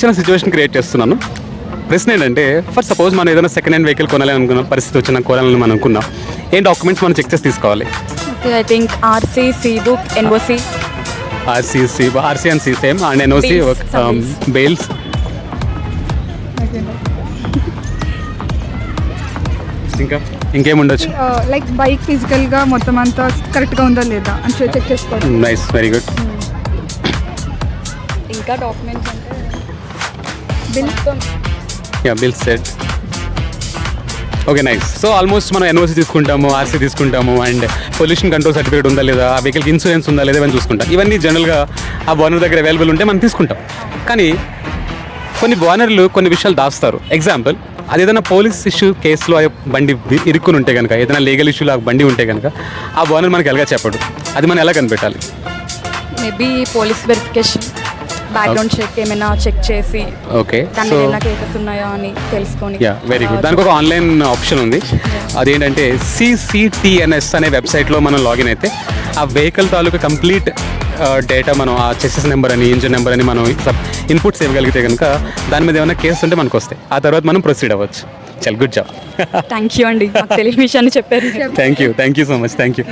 చిన్న situation create చేస్తున్నాను. ప్రశ్న ఏంటంటే ఫర్ సపోజ్ మనం ఏదైనా సెకండ్ హ్యాండ్ వెహికల్ కొనాలని అనుకున్న పరిస్థితి వచ్చిన కొనాలని మనం అనుకున్నాం. ఏం డాక్యుమెంట్స్ మనం చెక్ చేసి తీసుకోవాలి? I think RC C book NOC RCC RC and C same and NOC. Bails ఇంకా? ఇంకేం ఉండొచ్చు? లైక్ బైక్ ఫిజికల్గా మొత్తం అంతా కరెక్ట్గా ఉందా లేదా అని చెక్ చేసుకోవడం నైస్ వెరీ గుడ్ ఇంకా డాక్యుమెంట్స్ అంటే yeah bill set okay nice so almost మనం ఎన్ఓసి తీసుకుంటాము ఆర్సీ తీసుకుంటాము అండ్ పొల్యూషన్ కంట్రోల్ సర్టిఫికేట్ ఉందా లేదా ఆ వెహికల్కి ఇన్సూరెన్స్ ఉందా లేదా ఇవన్నీ చూసుకుంటాం. ఇవన్నీ జనరల్గా ఆ బానర్ దగ్గర అవైలబుల్ ఉంటే మనం తీసుకుంటాం. కానీ కొన్ని బానర్లు కొన్ని విషయాలు దాస్తారు. ఎగ్జాంపుల్ అది ఏదైనా పోలీస్ ఇష్యూ కేసులో ఆ బండి ఇరుక్కుని ఉంటే కనుక ఏదైనా లీగల్ ఇష్యూలో ఆ బండి ఉంటే కనుక ఆ బానర్ మనకి ఎలాగా చెప్పడు. అది మనం ఎలా కనిపెట్టాలి? Maybe police verification background check ఏమైనా చెక్ చేసి ఓకే ఏమైనా కేసెస్ ఉన్నాయా అని తెలుసుకొని యా వెరీ గుడ్ దానికి ఒక ఆన్లైన్ ఆప్షన్ ఉంది. అదేంటంటే సిసిటిఎన్ఎస్ అనే వెబ్సైట్లో మనం లాగిన్ అయితే ఆ వెహికల్ తాలూకు కంప్లీట్ డేటా మనం ఆ చెసెస్ నెంబర్ అని ఇంజిన్ నెంబర్ అని మనం ఇన్పుట్స్ ఇవ్వగలిగితే కనుక దాని మీద ఏమైనా కేసు ఉంటే మనకు వస్తాయి. ఆ తర్వాత మనం ప్రొసీడ్ అవ్వచ్చు. చల్ గుడ్ జాబ్ థ్యాంక్ యూ అండి. తెలియని విషయాన్ని చెప్పారు. Thank you thank you so much thank you